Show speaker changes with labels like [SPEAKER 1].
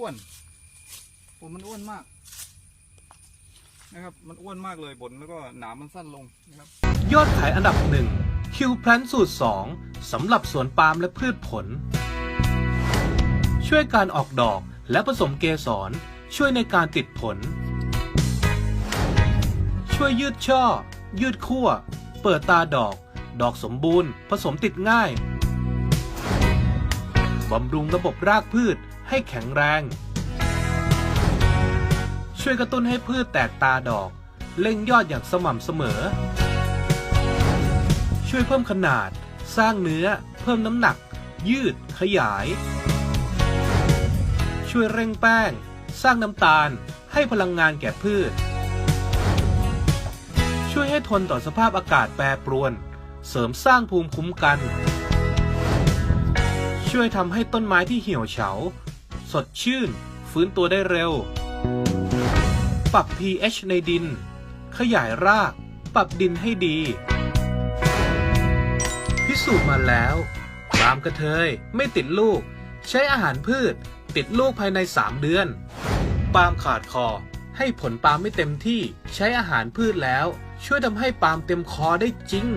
[SPEAKER 1] อ้วนผลมันอ้วนมาก นะครับ มันอ้วนมากเลยผลแล้วก็หนามมันสั้นลงนะครับ
[SPEAKER 2] ยอดขายอันดับหนึ่งคิวแพลนสูตร 2สำหรับสวนปาล์มและพืชผล ช่วยการออกดอกและผสมเกสรช่วยในการติดผล ช่วยยืดช่อ ยืดขั้ว เปิดตาดอก ดอกสมบูรณ์ ผสมติดง่าย บำรุงระบบรากพืชให้แข็งแรง ช่วยกระตุ้นให้พืชแตกตาดอก เล่งยอดอย่างสม่ำเสมอ ช่วยเพิ่มขนาด สร้างเนื้อ เพิ่มน้ำหนัก ยืด ขยาย ช่วยเร่งแป้ง สร้างน้ำตาล ให้พลังงานแก่พืช ช่วยให้ทนต่อสภาพอากาศแปรปรวน เสริมสร้างภูมิคุ้มกัน ช่วยทำให้ต้นไม้ที่เหี่ยวเฉา สดชื่น ฟื้นตัวได้เร็ว ปรับ pH ในดิน ขยายราก ปรับดินให้ดี พิสูจน์มาแล้วปามกระเทยไม่ติดลูก ใช้อาหารพืช ติดลูกภายใน 3 เดือน ปาล์มขาดคอ ให้ผลปาล์มไม่เต็มที่ ใช้อาหารพืชแล้ว ช่วยทำให้ปาล์มเต็มคอได้จริง